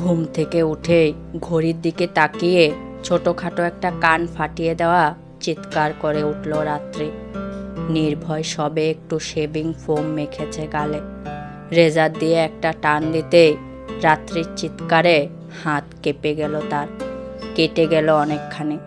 ঘুম থেকে উঠে ঘড়ির দিকে তাকিয়ে ছোটোখাটো একটা কান ফাটিয়ে দেওয়া চিৎকার করে উঠল রাত্রি। নির্ভয় সবে একটু শেভিং ফোম মেখেছে গালে। রেজার দিয়ে একটা টান দিতে রাত্রির চিৎকারে হাত কেঁপে গেল তার। কেটে গেল অনেকখানি।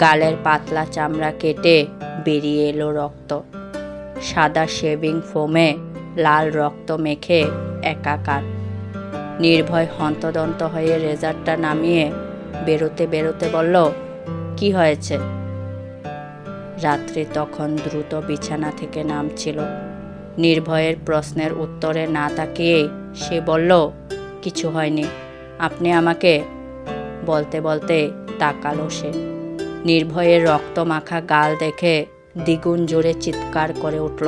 গালের পাতলা চামড়া কেটে বেরিয়ে এলো রক্ত। সাদা শেভিং ফোমে লাল রক্ত মেখে একাকার। নির্ভয় হন্তদন্ত হয়ে রেজারটা নামিয়ে বেরোতে বেরোতে বলল, কি হয়েছে? রাত্রি তখন দ্রুত বিছানা থেকে নামছিল। নির্ভয়ের প্রশ্নের উত্তরে না তাকিয়ে সে বলল, কিছু হয়নি, আপনি আমাকে? বলতে বলতে তাকালো সে। নির্ভয়ের রক্ত মাখা গাল দেখে দ্বিগুণ জোরে চিৎকার করে উঠল,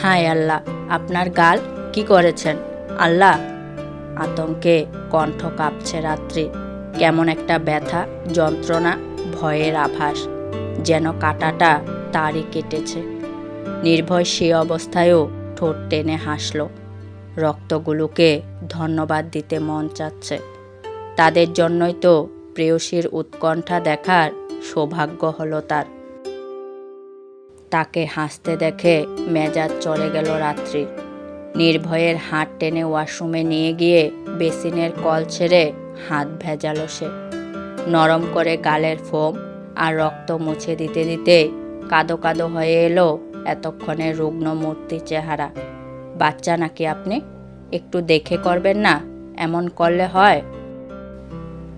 হায় আল্লাহ, আপনার গাল? কি করেছেন? আল্লাহ আতঙ্কে কণ্ঠ কাঁপছে রাত্রি। কেমন একটা ব্যথা, যন্ত্রণা, ভয়ের আভাস। যেন কাটাটা তারই কেটেছে। নির্ভয় সে অবস্থায়ও ঠোঁট টেনে হাসল। রক্তগুলোকে ধন্যবাদ দিতে মন চাচ্ছে। তাদের জন্যই তো প্রেয়সীর উৎকণ্ঠা দেখার সৌভাগ্য হলো তার। তাকে হাসতে দেখে মেজাজ চলে গেল রাত্রি নির্ভয়ের হাত টেনে ওয়াশরুমে নিয়ে গিয়ে বেসিনের কল ছেড়ে হাত ভেজালো সে। নরম করে গালের ফোম আর রক্ত মুছে দিতে দিতে কাদো কাদো হয়ে এলো এতক্ষণে রুগ্ন মূর্তি চেহারা। বাচ্চা নাকি আপনি? একটু দেখে করবেন না? এমন করলে হয়?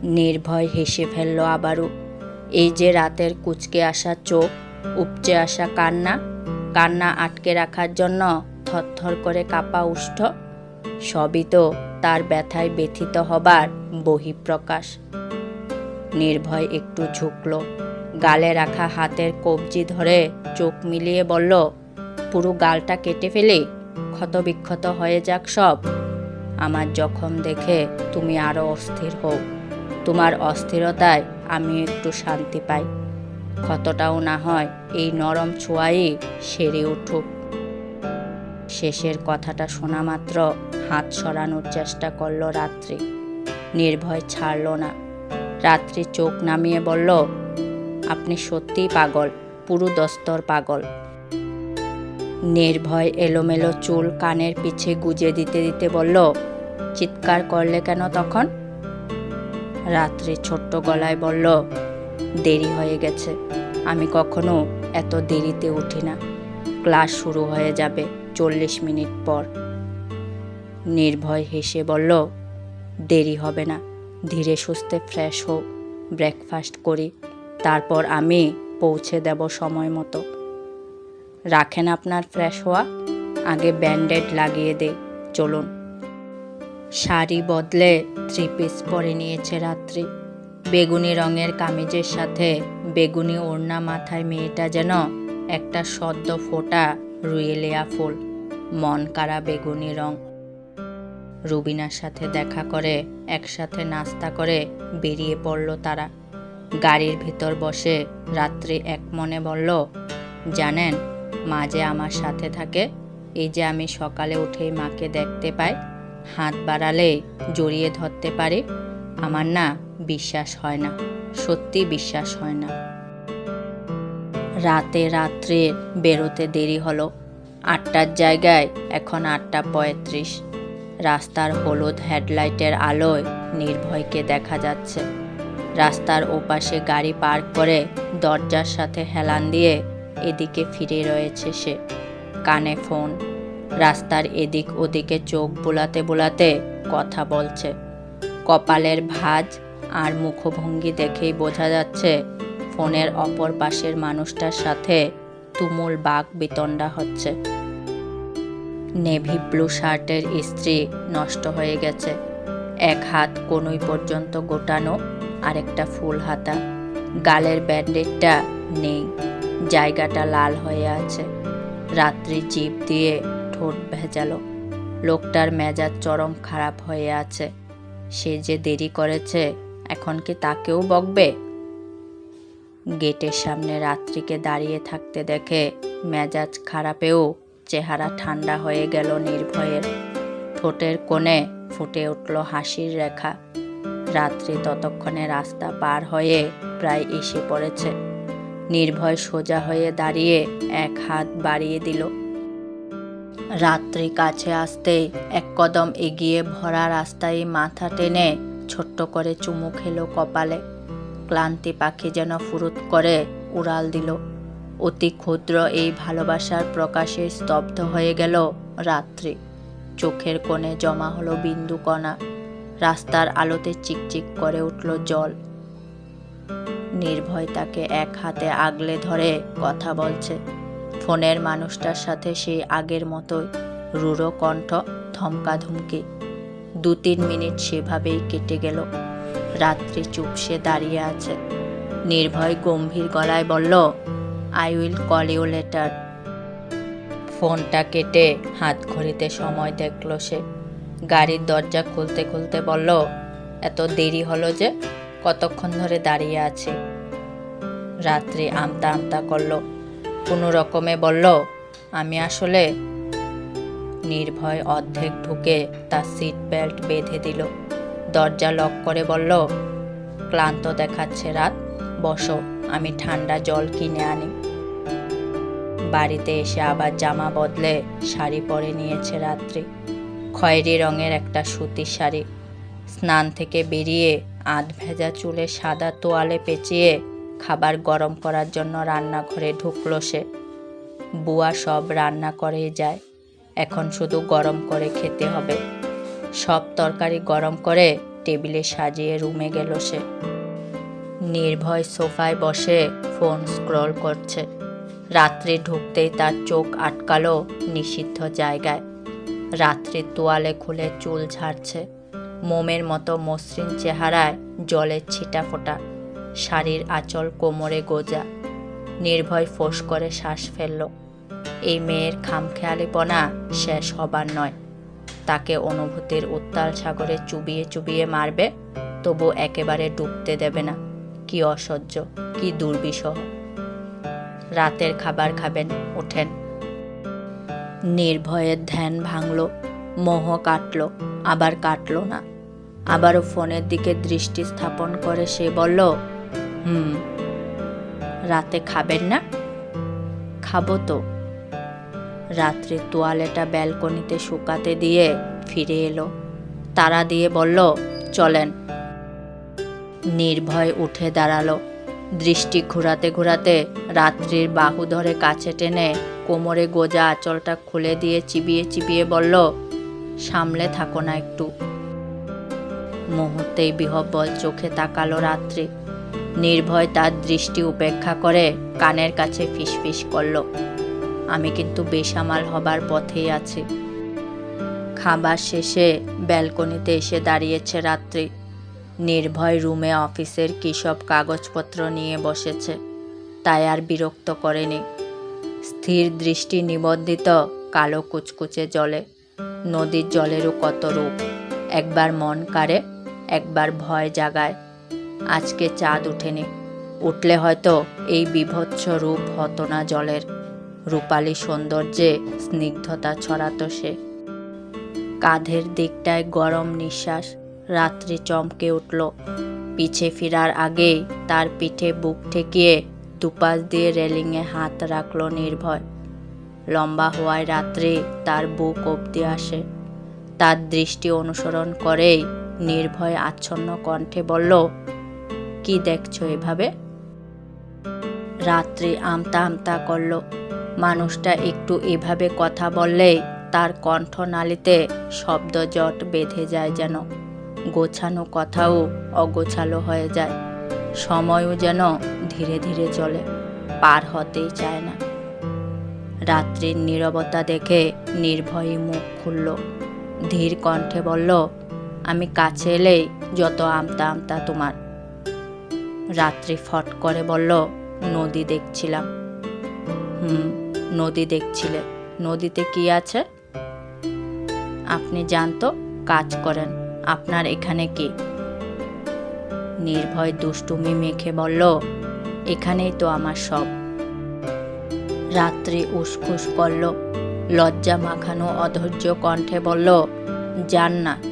নির্ভয় হেসে ফেলল আবারও। এই যে রাতের কুচকে আসা চোখ, উপচে আসা কান্না কান্না আটকে রাখার জন্য থরথর করে কাপা উষ্ঠ। সবই তো তার ব্যথায় ব্যথিত হবার বহিঃপ্রকাশ। নির্ভয় একটু ঝুঁকল। গালে রাখা হাতের কবজি ধরে চোখ মিলিয়ে বলল, পুরো গালটা কেটে ফেলে, ক্ষতবিক্ষত হয়ে যাক সব। আমার জখম দেখে তুমি আরও অস্থির হও। তোমার অস্থিরতায় আমি একটু শান্তি পাই। ক্ষতটাও না হয় এই নরম ছোঁয়াই সেরে উঠুক। শেষের কথাটা শোনা মাত্র হাত সরানোর চেষ্টা করল রাত্রি। নির্ভয় ছাড়ল না। রাত্রি চোখ নামিয়ে বলল, আপনি সত্যিই পাগল, পুরো দস্তর পাগল। নির্ভয় এলোমেলো চুল কানের পিছে গুজে দিতে দিতে বলল, চিৎকার করলে কেন তখন? রাত্রি ছোট্ট গলায় বলল, দেরি হয়ে গেছে। আমি কখনো এত দেরিতে উঠি না। ক্লাস শুরু হয়ে যাবে। চল্লিশ মিনিট পর। নির্ভয় হেসে বলল, দেরি হবে না, ধীরে সুস্থে ফ্রেশ হোক ব্রেকফাস্ট করি, তারপর আমি পৌঁছে দেব সময় মতো। রাখেন আপনার ফ্রেশ হওয়া, আগে ব্যান্ডেড লাগিয়ে দে, চলুন। শাড়ি বদলে থ্রি পিস পরে নিয়েছে রাত্রি। বেগুনি রঙের কামিজের সাথে বেগুনি ওড়না মাথায় মেয়েটা যেন একটা সদ্য ফোটা রুয়েলিয়া ফুল মন কারা বেগুনি রং। রুবিনার সাথে দেখা করে, একসাথে নাস্তা করে বেরিয়ে পড়ল তারা। গাড়ির ভিতর বসে রাত্রি এক মনে বলল, জানেন, মা যে আমার সাথে থাকে, এই যে আমি সকালে উঠেই মাকে দেখতে পাই, হাত বাড়ালে জড়িয়ে ধরতে পারি, আমার না বিশ্বাস হয় না সত্যি বিশ্বাস হয় না। রাতে রাত্রে বেরোতে দেরি হলো। আটটার জায়গায় এখন আটটা পঁয়ত্রিশ। রাস্তার হলুদ হেডলাইটের আলোয় নির্ভয়কে দেখা যাচ্ছে। রাস্তার ওপাশে গাড়ি পার্ক করে দরজার সাথে হেলান দিয়ে এদিকে ফিরে রয়েছে সে। কানে ফোন। রাস্তার এদিক ওদিকে চোখ বোলাতে বোলাতে কথা বলছে। কপালের ভাঁজ আর মুখভঙ্গি দেখেই বোঝা যাচ্ছে ফোনের অপর পাশের মানুষটার সাথে তুমুল বাঘ বিতণ্ডা হচ্ছে। নেভি ব্লু শার্টের ইস্ত্রি নষ্ট হয়ে গেছে। এক হাত কোনোই পর্যন্ত গোটানো, আরেকটা ফুল হাতা। গালের ব্যান্ডেডটা নেই, জায়গাটা লাল হয়ে আছে। রাত্রি জিপ দিয়ে ঠোঁট ভেজালো। লোকটার মেজাজ চরম খারাপ হয়ে আছে। সে যে দেরি করেছে, এখন কি তাকেও বকবে? গেটের সামনে রাত্রিকে দাঁড়িয়ে থাকতে দেখে মেজাজ খারাপেও চেহারা ঠান্ডা হয়ে গেল নির্ভয়ের ঠোঁটের কোণে ফুটে উঠল হাসির রেখা। রাত্রি ততক্ষণে রাস্তা পার হয়ে প্রায় এসে পড়েছে। নির্ভয় সোজা হয়ে দাঁড়িয়ে এক হাত বাড়িয়ে দিল। রাত্রি কাছে আসতে এক কদম এগিয়ে ভরা রাস্তায় মাথা টেনে ছোট্ট করে চুমু খেলো কপালে। ক্লান্তি পাখি যেন ফুরুত করে উড়াল দিল। অতি ক্ষুদ্র এই ভালোবাসার প্রকাশে স্তব্ধ হয়ে গেল রাত্রি। চোখের কোণে জমা হলো বিন্দু কণা। রাস্তার আলোতে চিকচিক করে উঠল জল। নির্ভয় তাকে এক হাতে আগলে ধরে কথা বলছে। ফোনের মানুষটার সাথে সেই আগের মতোই রুড়ো কণ্ঠ ধমকা ধমকি দু তিন মিনিট সেভাবেই কেটে গেল। রাত্রি চুপসে দাঁড়িয়ে আছে। নির্ভয় গম্ভীর গলায় বলল I will call you later ফোনটা কেটে হাত ঘড়িতে সময় দেখল সে। গাড়ির দরজা খুলতে খুলতে বলল, এত দেরি হলো যে কতক্ষণ ধরে দাঁড়িয়ে আছে? রাত্রি আমতা আমতা করল, কোনো রকমে বলল, আমি আসলে নির্ভয় অর্ধেক ঢুকে তার সিট বেল্ট বেঁধে দিল। দরজা লক করে বলল, ক্লান্ত দেখাচ্ছে রাত, বসো, আমি ঠান্ডা জল কিনে আনি। বাড়িতে এসে আবার জামা বদলে শাড়ি পরে নিয়েছে রাত্রি। খয়েরি রঙের একটা সুতির শাড়ি, স্নান থেকে বেরিয়ে আধ ভেজা চুলে সাদা তোয়ালে পেঁচিয়ে খাবার গরম করার জন্য রান্নাঘরে ঢুকলো সে। বুয়া সব রান্না করেই যায়, এখন শুধু গরম করে খেতে হবে। সব তরকারি গরম করে টেবিলে সাজিয়ে রুমে গেল সে। নির্ভয় সোফায় বসে ফোন স্ক্রল করছে। রাত্রে ঢুকতেই তার চোখ আটকালো নিষিদ্ধ জায়গায়। রাত্রি তোয়ালে খুলে চুল ঝাড়ছে। মোমের মতো মসৃণ চেহারায় জলের ছিটা ফোটা। শাড়ির আঁচল কোমরে গোজা। নির্ভয় ফোঁস করে শ্বাস ফেলল। এই মেয়ের খামখেয়ালিপনা শেষ হবার নয়। তাকে অনুভূতির উত্তাল সাগরে চুবিয়ে চুবিয়ে মারবে, তবু একেবারে ডুবতে দেবে না। কি অসহ্য, কি দুর্বিষহ। রাতের খাবার খাবেন, ওঠেন। নির্ভয়ের ধ্যান ভাঙল, মোহ কাটল, আবার কাটল না। আবারও ফোনের দিকে দৃষ্টি স্থাপন করে সে বলল, হুম, রাতে খাবেন না? খাব তো। রাত্রে তোয়ালেটা ব্যালকনিতে শুকাতে দিয়ে ফিরে এলো। তারা দিয়ে বলল, চলেন। নির্ভয় উঠে দাঁড়াল। দৃষ্টি ঘোরাতে ঘোরাতে রাত্রির বাহু ধরে কাছে টেনে কোমরে গোজা আঁচলটা খুলে দিয়ে চিবিয়ে চিবিয়ে বলল, সামলে থাকো না একটু। মুহূর্তেই বিহব্বল চোখে তাকালো রাত্রি। নির্ভয় তার দৃষ্টি উপেক্ষা করে কানের কাছে ফিসফিস করল। আমি কিন্তু বেসামাল হবার পথেই আছি। খাবার শেষে ব্যালকনিতে এসে দাঁড়িয়েছে রাত্রি। নির্ভয় রুমে অফিসের কী সব কাগজপত্র নিয়ে বসেছে, তাই আর বিরক্ত করেনি। স্থির দৃষ্টি নিবদ্ধিত কালো কুচকুচে জলে, নদীর জলেরও কত রূপ। একবার মন কাড়ে, একবার ভয় জাগায়। আজকে চাঁদ উঠেনি, উঠলে হয়তো এই বিভৎস রূপ হতো না জলের। রূপালী সৌন্দর্যে স্নিগ্ধতা ছড়াতো সে। কাঁধের দিকটায় গরম নিঃশ্বাস, রাত্রি চমকে উঠল। পিছে ফেরার আগেই তার পিঠে বুক ঠেকিয়ে দুপাশ দিয়ে রেলিংয়ে হাত রাখল নির্ভয়। লম্বা হওয়ায় রাত্রে তার বুক অবধি আসে। তার দৃষ্টি অনুসরণ করেই নির্ভয় আচ্ছন্ন কণ্ঠে বলল, কি দেখছ এভাবে? রাত্রি আমতা আমতা করল মানুষটা একটু এভাবে কথা বললেই তার কণ্ঠনালীতে শব্দ জট বেঁধে যায় যেন। গোছানো কথাও অগোছালো হয়ে যায়। সময়ও যেন ধীরে ধীরে চলে, পার হতেই চায় না। রাত্রির নীরবতা দেখে নির্ভয়ই মুখ খুলল। ধীর কণ্ঠে বলল, আমি কাছে এলেই যত আমতা আমতা তোমার। রাত্রি ফট করে বলল, নদী দেখছিলাম। হুম নদী দেখছিলে। নদীতে কি আছে? আপনি জানতো, কাজ করেন। আপনার এখানে কি? নির্ভয় দুষ্টুমি মেখে বলল, এখানেই তো আমার সব। রাত্রি উসখুস করল, লজ্জা মাখানো অধৈর্য কণ্ঠে বলল, যান না।